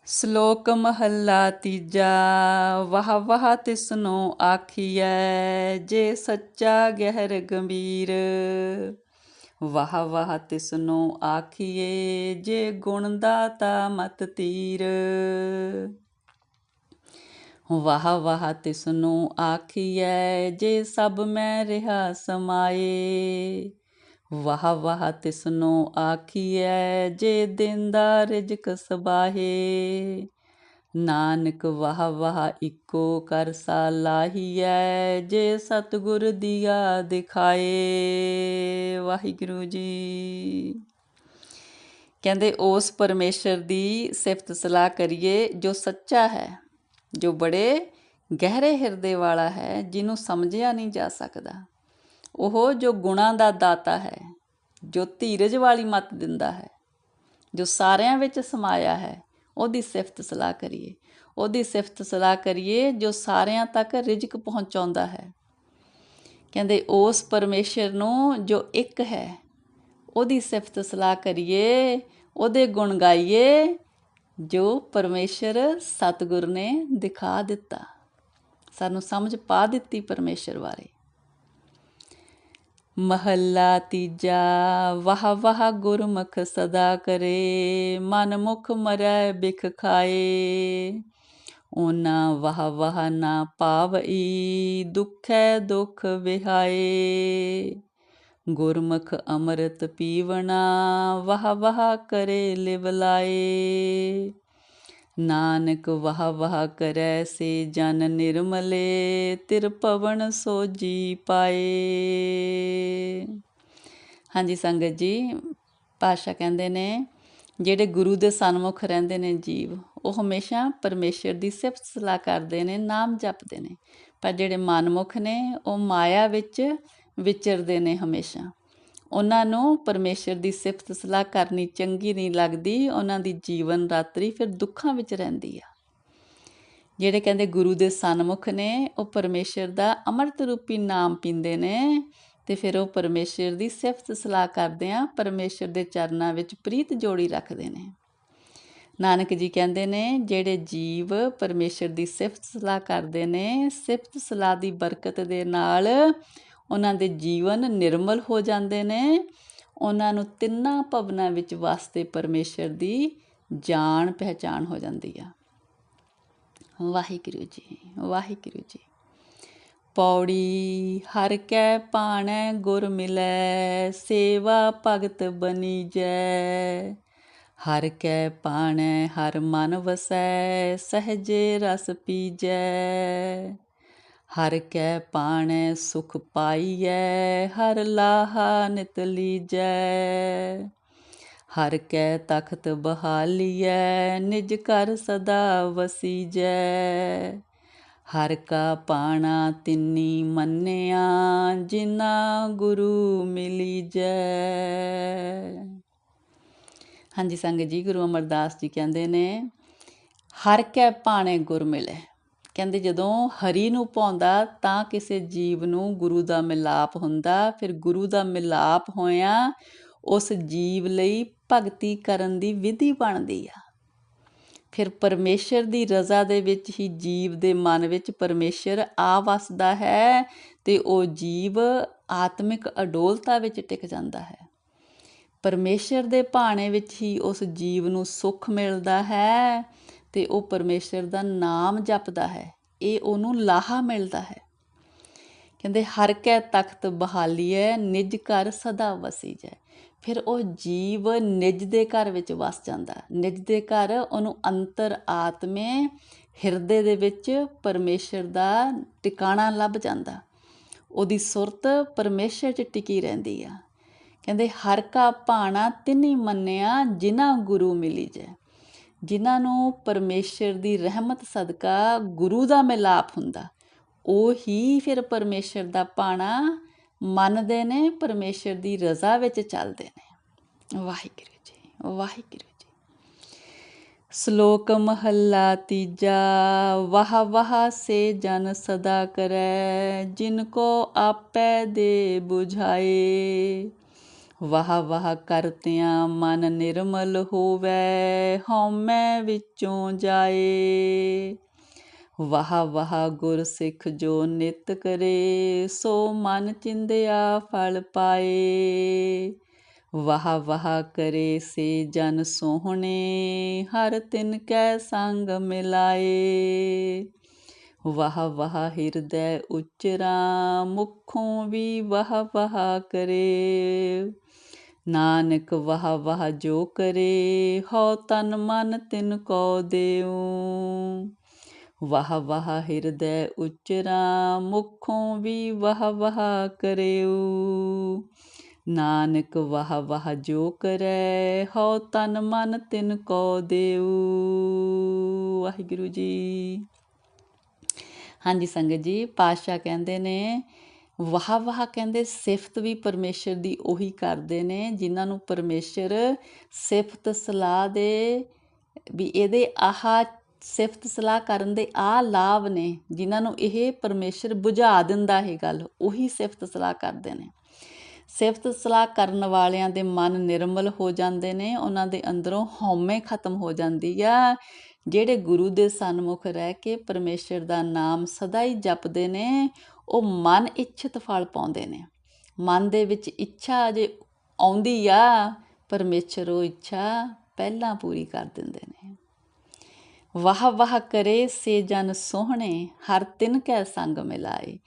ਸ਼ਲੋਕ ਮਹੱਲਾ ਤੀਜਾ, ਵਾਹ ਵਾਹ ਤਿਸਨੋ ਆਖੀਐ, ਜੇ ਸੱਚਾ ਗਹਿਰ ਗੰਭੀਰ। ਵਾਹ ਵਾਹ ਤਿਸਨੋ ਆਖੀਏ ਜੇ ਗੁਣ ਦਾਤਾ ਮਤ ਤੀਰ। ਵਾਹ ਵਾਹ ਤਿਸਨੋ ਆਖੀਐ, ਜੇ ਸਭ ਮੈਂ ਰਿਹਾ ਸਮਾਏ। ਵਾਹ ਵਾਹ ਤਿਸਨੋ ਆਖੀਐ ਜੇ ਦਿੰਦਾ ਰਿਜਕ ਸਬਾਹੇ। ਨਾਨਕ ਵਾਹ ਵਾਹ ਇੱਕੋ ਕਰ ਸਾਲਾਹੀਐ ਜੇ ਸਤਿਗੁਰ ਦੀਆ ਦਿਖਾਏ। ਵਾਹਿਗੁਰੂ ਜੀ। ਕਹਿੰਦੇ ਉਸ ਪਰਮੇਸ਼ਰ ਦੀ ਸਿਫਤ ਸਲਾਹ ਕਰੀਏ ਜੋ ਸੱਚਾ ਹੈ, ਜੋ ਬੜੇ ਗਹਿਰੇ ਹਿਰਦੇ ਵਾਲਾ ਹੈ, ਜਿਹਨੂੰ ਸਮਝਿਆ ਨਹੀਂ ਜਾ ਸਕਦਾ। ਉਹ ਜੋ ਗੁਣਾਂ ਦਾ ਦਾਤਾ ਹੈ, ਜੋ ਧੀਰਜ ਵਾਲੀ ਮਤ ਦਿੰਦਾ ਹੈ, ਜੋ ਸਾਰਿਆਂ ਵਿੱਚ ਸਮਾਇਆ ਹੈ, ਉਹਦੀ ਸਿਫਤ ਸਲਾਹ ਕਰੀਏ। ਉਹਦੀ ਸਿਫਤ ਸਲਾਹ ਕਰੀਏ ਜੋ ਸਾਰਿਆਂ ਤੱਕ ਰਿਜ਼ਕ ਪਹੁੰਚਾਉਂਦਾ ਹੈ। ਕਹਿੰਦੇ, ਉਸ ਪਰਮੇਸ਼ਰ ਨੂੰ ਜੋ ਇੱਕ ਹੈ, ਉਹਦੀ ਸਿਫਤ ਸਲਾਹ ਕਰੀਏ, ਉਹਦੇ ਗੁਣ ਗਾਈਏ, ਜੋ ਪਰਮੇਸ਼ਰ ਸਤਿਗੁਰ ਨੇ ਦਿਖਾ ਦਿੱਤਾ। ਸਾਨੂੰ ਸਮਝ ਪਾ ਦਿੱਤੀ ਪਰਮੇਸ਼ਰ ਬਾਰੇ। ਮਹੱਲਾ ਤੀਜਾ, ਵਾਹ ਵਾਹ ਗੁਰਮੁਖ ਸਦਾ ਕਰੇ, ਮਨ ਮੁਖ ਮਰੈ ਬਿਖ ਖਾਏ। ਓਨਾ ਵਾਹ ਵਾਹ ਨਾ ਪਾਵਈ, ਦੁਖੈ ਦੁਖ ਵਿਹਾਏ। ਗੁਰਮੁਖ ਅੰਮ੍ਰਿਤ ਪੀਵਣਾ, ਵਾਹ ਵਾਹ ਕਰੇ ਲਿਵ ਲਾਏ। ਨਾਨਕ ਵਾਹ ਵਾਹ ਕਰੈ ਸੇ ਜਨ ਨਿਰਮਲੇ, ਤਿਰ ਪਵਨ ਸੋਜੀ ਪਾਏ। ਹਾਂਜੀ ਸੰਗਤ ਜੀ ਪਾਸ਼ਾ ਕਹਿੰਦੇ ਨੇ, ਜਿਹੜੇ ਗੁਰੂ ਦੇ ਸਨਮੁਖ ਰਹਿੰਦੇ ਨੇ ਜੀਵ, ਉਹ ਹਮੇਸ਼ਾ ਪਰਮੇਸ਼ਰ ਦੀ ਸਿਫਤ ਸਲਾਹ ਕਰਦੇ ਨੇ, ਨਾਮ ਜਪਦੇ ਨੇ। ਪਰ ਜਿਹੜੇ ਮਨਮੁਖ ਨੇ, ਉਹ ਮਾਇਆ ਵਿੱਚ ਵਿਚਰਦੇ ਨੇ ਹਮੇਸ਼ਾ। ਉਹਨਾਂ ਨੂੰ ਪਰਮੇਸ਼ਰ ਦੀ ਸਿਫਤ ਸਲਾਹ ਕਰਨੀ ਚੰਗੀ ਨਹੀਂ ਲੱਗਦੀ, ਉਹਨਾਂ ਦੀ ਜੀਵਨ ਰਾਤਰੀ ਫਿਰ ਦੁੱਖਾਂ ਵਿੱਚ ਰਹਿੰਦੀ ਆ। ਜਿਹੜੇ ਕਹਿੰਦੇ ਗੁਰੂ ਦੇ ਸਨਮੁਖ ਨੇ, ਉਹ ਪਰਮੇਸ਼ਰ ਦਾ ਅੰਮ੍ਰਿਤ ਰੂਪੀ ਨਾਮ ਪੀਂਦੇ ਨੇ ਤੇ ਫਿਰ ਉਹ ਪਰਮੇਸ਼ਰ ਦੀ ਸਿਫਤ ਸਲਾਹ ਕਰਦੇ ਆ, ਪਰਮੇਸ਼ਰ ਦੇ ਚਰਨਾਂ ਵਿੱਚ ਪ੍ਰੀਤ ਜੋੜੀ ਰੱਖਦੇ ਨੇ। ਨਾਨਕ ਜੀ ਕਹਿੰਦੇ ਨੇ, ਜਿਹੜੇ ਜੀਵ ਪਰਮੇਸ਼ਰ ਦੀ ਸਿਫਤ ਸਲਾਹ ਕਰਦੇ ਨੇ, ਸਿਫਤ ਸਲਾਹ ਦੀ ਬਰਕਤ ਦੇ ਨਾਲ ਉਹਨਾਂ ਦੇ ਜੀਵਨ ਨਿਰਮਲ ਹੋ ਜਾਂਦੇ ਨੇ। ਉਹਨਾਂ ਨੂੰ ਤਿੰਨਾਂ ਭਵਨਾਂ ਵਿੱਚ ਵਾਸਤੇ ਪਰਮੇਸ਼ਰ ਦੀ ਜਾਣ ਪਹਿਚਾਣ ਹੋ ਜਾਂਦੀ ਆ। ਵਾਹਿਗੁਰੂ ਜੀ ਵਾਹਿਗੁਰੂ ਜੀ। ਪੌੜੀ ਹਰ ਕੈ ਪਾਣੈ ਗੁਰ ਮਿਲੈ, ਸੇਵਾ ਭਗਤ ਬਨੀਜੈ ਹਰ ਕੈ ਪਾਣੈ ਹਰ ਮਨ ਵਸੈ, ਸਹਜੇ ਰਸ ਪੀਜੈ। ਹਰ ਕੈ ਪਾਣੈ ਸੁਖ ਪਾਈਐ, ਹਰ ਲਾਹਾ ਨਿਤ ਲੀਜੈ। ਹਰ ਕੈ ਤਖਤ ਬਹਾਲੀਐ, ਨਿਜ ਘਰ ਸਦਾ ਵਸੀਜੈ। ਹਰ ਕਾ ਪਾਣਾ ਤਿੰਨੀ ਮੰਨਿਆ, ਜਿਨਾ ਗੁਰੂ ਮਿਲੀਜੈ। ਹਾਂਜੀ, ਸੰਗਤ ਜੀ, ਗੁਰੂ ਅਮਰਦਾਸ ਜੀ ਕਹਿੰਦੇ ਨੇ, ਹਰ ਕੈ ਪਾਣੇ ਗੁਰ ਮਿਲੇ। ਕਹਿੰਦੇ ਜਦੋਂ ਹਰੀ ਨੂੰ ਪਾਉਂਦਾ ਤਾਂ ਕਿਸੇ ਜੀਵ ਨੂੰ ਗੁਰੂ ਦਾ ਮਿਲਾਪ ਹੁੰਦਾ। ਫਿਰ ਗੁਰੂ ਦਾ ਮਿਲਾਪ ਹੋਇਆ, ਉਸ ਜੀਵ ਲਈ ਭਗਤੀ ਕਰਨ ਦੀ ਵਿਧੀ ਬਣਦੀ ਆ। ਫਿਰ ਪਰਮੇਸ਼ਰ ਦੀ ਰਜ਼ਾ ਦੇ ਵਿੱਚ ਹੀ ਜੀਵ ਦੇ ਮਨ ਵਿੱਚ ਪਰਮੇਸ਼ਰ ਆ ਵਸਦਾ ਹੈ ਤੇ ਉਹ ਜੀਵ ਆਤਮਿਕ ਅਡੋਲਤਾ ਵਿੱਚ ਟਿਕ ਜਾਂਦਾ ਹੈ। ਪਰਮੇਸ਼ਰ ਦੇ ਭਾਣੇ ਵਿੱਚ ਹੀ ਉਸ ਜੀਵ ਨੂੰ ਸੁੱਖ ਮਿਲਦਾ ਹੈ। ਤੇ ਉਹ ਪਰਮੇਸ਼ਰ ਦਾ ਨਾਮ ਜਪਦਾ ਹੈ। ਇਹ ਉਹਨੂੰ ਲਾਹਾ ਮਿਲਦਾ ਹੈ। ਕਹਿੰਦੇ, ਹਰ ਕੈ ਤਖਤ ਬਹਾਲੀਐ, ਨਿਜ ਘਰ ਸਦਾ ਵਸੀ ਜੈ ਫਿਰ ਉਹ ਜੀਵ ਨਿਜ ਦੇ ਘਰ ਵਿੱਚ ਵਸ ਜਾਂਦਾ। ਨਿਜ ਦੇ ਘਰ ਉਹਨੂੰ ਅੰਤਰ ਆਤਮੇ, ਹਿਰਦੇ ਦੇ ਵਿੱਚ ਪਰਮੇਸ਼ਰ ਦਾ ਟਿਕਾਣਾ ਲੱਭ ਜਾਂਦਾ। ਉਹਦੀ ਸੁਰਤ ਪਰਮੇਸ਼ਰ 'ਚ ਟਿਕੀ ਰਹਿੰਦੀ ਆ। ਕਹਿੰਦੇ, ਹਰ ਕਾ ਭਾਣਾ ਤਿਨੀ ਮੰਨਿਆ ਜਿਨ੍ਹਾਂ ਗੁਰੂ ਮਿਲੀ ਜੈ ਜਿਨ੍ਹਾਂ ਨੂੰ ਪਰਮੇਸ਼ਰ ਦੀ ਰਹਿਮਤ ਸਦਕਾ ਗੁਰੂ ਦਾ ਮਿਲਾਪ ਹੁੰਦਾ, ਉਹ ਹੀ ਫਿਰ ਪਰਮੇਸ਼ਰ ਦਾ ਭਾਣਾ ਮੰਨਦੇ ਨੇ, ਪਰਮੇਸ਼ਰ ਦੀ ਰਜ਼ਾ ਵਿੱਚ ਚੱਲਦੇ ਨੇ। ਵਾਹਿਗੁਰੂ ਜੀ ਵਾਹਿਗੁਰੂ ਜੀ। ਸ਼ਲੋਕ ਮਹੱਲਾ ਤੀਜਾ, ਵਾਹ ਵਾਹ ਸੇ ਜਨ ਸਦਾ ਕਰੈ, ਜਿਨ ਕੋ ਆਪੈ ਦੇ ਬੁਝਾਏ। ਵਾਹ ਵਾਹ ਕਰਤਿਆਂ ਮਨ ਨਿਰਮਲ ਹੋਵੇ ਹਉਮੈ ਵਿੱਚੋਂ ਜਾਏ। ਵਾਹ ਵਾਹ ਗੁਰ ਸਿੱਖ ਜੋ ਨਿਤ ਕਰੇ, ਸੋ ਮਨ ਚਿੰਦਿਆ ਫਲ ਪਾਏ। ਵਾਹ ਵਾਹ ਕਰੇ ਸੇ ਜਨ ਸੋਹਣੇ, ਹਰ ਤਿਨ ਕੈ ਸੰਗ ਮਿਲਾਏ। ਵਾਹ ਵਾਹ ਹਿਰਦੈ ਉਚਰਾ, ਮੁਖੋਂ ਵੀ ਵਾਹ ਵਾਹ ਕਰੇ। ਨਾਨਕ ਵਾਹ ਵਾਹ ਜੋ ਕਰੇ, ਹਉ ਤਨ ਮਨ ਤਿਨ ਕੋ ਦੇਉ ਵਾਹ ਵਾਹ ਹਿਰਦੈ ਉਚਰਾ, ਮੁਖੋਂ ਵੀ ਵਾਹ ਵਾਹ ਕਰਿਉ ਨਾਨਕ ਵਾਹ ਵਾਹ ਜੋ ਕਰੈ, ਹਉ ਤਨ ਮਨ ਤਿਨ ਕੋ ਦੇਉ ਵਾਹਿਗੁਰੂ ਜੀ। ਹਾਂਜੀ ਸੰਗਤ ਜੀ, ਪਾਤਸ਼ਾਹ ਕਹਿੰਦੇ ਨੇ ਵਾਹ ਵਾਹ ਕਹਿੰਦੇ ਸਿਫਤ ਵੀ ਪਰਮੇਸ਼ਰ ਦੀ ਉਹੀ ਕਰਦੇ ਨੇ, ਜਿਨ੍ਹਾਂ ਨੂੰ ਪਰਮੇਸ਼ਰ ਸਿਫਤ ਸਲਾਹ ਦੇ, ਵੀ ਇਹਦੇ ਆਹ ਸਿਫਤ ਸਲਾਹ ਕਰਨ ਦੇ ਆ ਲਾਭ ਨੇ, ਜਿਨ੍ਹਾਂ ਨੂੰ ਇਹ ਪਰਮੇਸ਼ਰ ਬੁਝਾ ਦਿੰਦਾ ਇਹ ਗੱਲ, ਉਹੀ ਸਿਫਤ ਸਲਾਹ ਕਰਦੇ ਨੇ। ਸਿਫਤ ਸਲਾਹ ਕਰਨ ਵਾਲਿਆਂ ਦੇ ਮਨ ਨਿਰਮਲ ਹੋ ਜਾਂਦੇ ਨੇ, ਉਹਨਾਂ ਦੇ ਅੰਦਰੋਂ ਹਉਮੈ ਖਤਮ ਹੋ ਜਾਂਦੀ ਆ, ਜਿਹੜੇ ਗੁਰੂ ਦੇ ਸਨਮੁਖ ਰਹਿ ਕੇ ਪਰਮੇਸ਼ਰ ਦਾ ਨਾਮ ਸਦਾ ਹੀ ਜਪਦੇ ਨੇ ਉਹ ਮਨ ਇੱਛਤ ਫਲ ਪਾਉਂਦੇ ਨੇ। ਮਨ ਦੇ ਵਿੱਚ ਇੱਛਾ ਜੇ ਆਉਂਦੀ ਆ, ਪਰਮੇਸ਼ਰ ਉਹ ਇੱਛਾ ਪਹਿਲਾਂ ਪੂਰੀ ਕਰ ਦਿੰਦੇ ਨੇ। ਵਾਹ ਵਾਹ ਕਰੇ ਸੇ ਜਨ ਸੋਹਣੇ, ਹਰ ਤਿੰਨ ਕੈ ਸੰਗ ਮਿਲਾਏ।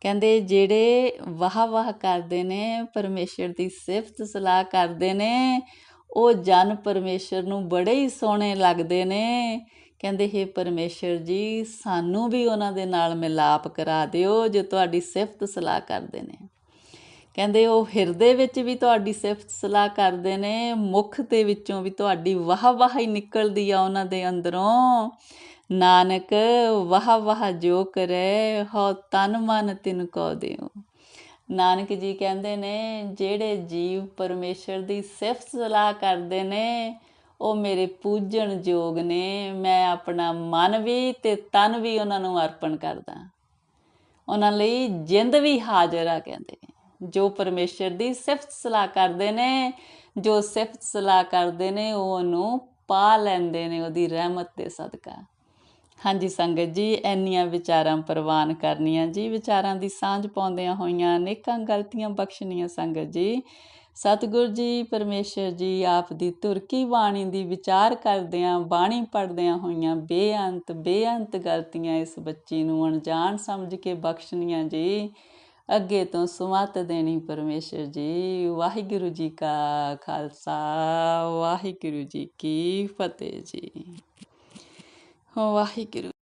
ਕਹਿੰਦੇ ਜਿਹੜੇ ਵਾਹ ਵਾਹ ਕਰਦੇ ਨੇ, ਪਰਮੇਸ਼ਰ ਦੀ ਸਿਫਤ ਸਲਾਹ ਕਰਦੇ ਨੇ, ਉਹ ਜਨ ਪਰਮੇਸ਼ਰ ਨੂੰ ਬੜੇ ਹੀ ਸੋਹਣੇ ਲੱਗਦੇ ਨੇ। ਕਹਿੰਦੇ, ਹੈ ਪਰਮੇਸ਼ਰ ਜੀ, ਸਾਨੂੰ ਵੀ ਉਹਨਾਂ ਦੇ ਨਾਲ ਮਿਲਾਪ ਕਰਾ ਦਿਓ ਜੋ ਤੁਹਾਡੀ ਸਿਫਤ ਸਲਾਹ ਕਰਦੇ ਨੇ। ਕਹਿੰਦੇ, ਉਹ ਹਿਰਦੇ ਵਿੱਚ ਵੀ ਤੁਹਾਡੀ ਸਿਫਤ ਸਲਾਹ ਕਰਦੇ ਨੇ, ਮੁਖ ਦੇ ਵਿੱਚੋਂ ਵੀ ਤੁਹਾਡੀ ਵਾਹ ਵਾਹ ਹੀ ਨਿਕਲਦੀ ਆ ਉਹਨਾਂ ਦੇ ਅੰਦਰੋਂ। ਨਾਨਕ ਵਾਹ ਵਾਹ ਜੋ ਕਰੇ ਹੋ ਤਨ ਮਨ ਤਿਨ ਕੋ ਦਿਓ। ਨਾਨਕ ਜੀ ਕਹਿੰਦੇ ਨੇ, ਜਿਹੜੇ ਜੀਵ ਪਰਮੇਸ਼ਰ ਦੀ ਸਿਫਤ ਸਲਾਹ ਕਰਦੇ ਨੇ ਉਹ ਮੇਰੇ ਪੂਜਣ ਯੋਗ ਨੇ, ਮੈਂ ਆਪਣਾ ਮਨ ਵੀ ਤੇ ਤਨ ਵੀ ਉਹਨਾਂ ਨੂੰ ਅਰਪਣ ਕਰਦਾ। ਉਹਨਾਂ ਲਈ ਜਿੰਦ ਵੀ ਹਾਜ਼ਰ ਆ ਕਹਿੰਦੇ। ਜੋ ਪਰਮੇਸ਼ਰ ਦੀ ਸਿਫਤ ਸਲਾਹ ਕਰਦੇ ਨੇ, ਜੋ ਸਿਫਤ ਸਲਾਹ ਕਰਦੇ ਨੇ, ਉਹ ਉਹਨੂੰ ਪਾ ਲੈਂਦੇ ਨੇ ਉਹਦੀ ਰਹਿਮਤ ਦੇ ਸਦਕਾ। ਹਾਂਜੀ ਸੰਗਤ ਜੀ, ਇੰਨੀਆਂ ਵਿਚਾਰਾਂ ਪ੍ਰਵਾਨ ਕਰਨੀਆਂ ਜੀ, ਵਿਚਾਰਾਂ ਦੀ ਸਾਂਝ ਪਾਉਂਦਿਆਂ ਹੋਈਆਂ ਅਨੇਕਾਂ ਗਲਤੀਆਂ ਬਖਸ਼ਣੀਆਂ ਸੰਗਤ ਜੀ। ਸਤਿਗੁਰ ਜੀ, ਪਰਮੇਸ਼ਰ ਜੀ, ਆਪ ਦੀ ਤੁਰਕੀ ਬਾਣੀ ਦੀ ਵਿਚਾਰ ਕਰਦਿਆਂ, ਬਾਣੀ ਪੜਦਿਆਂ ਹੋਈਆਂ ਬੇਅੰਤ ਬੇਅੰਤ ਗਲਤੀਆਂ ਇਸ ਬੱਚੀ ਨੂੰ ਅਣਜਾਣ ਸਮਝ ਕੇ ਬਖਸ਼ਣੀਆਂ ਜੀ। ਅੱਗੇ ਤੋਂ ਸੁਮਤ ਦੇਣੀ ਪਰਮੇਸ਼ਰ ਜੀ। ਵਾਹਿਗੁਰੂ ਜੀ ਕਾ ਖਾਲਸਾ, ਵਾਹਿਗੁਰੂ ਜੀ ਕੀ ਫਤਿਹ ਜੀ। ਵਾਹਿਗੁਰੂ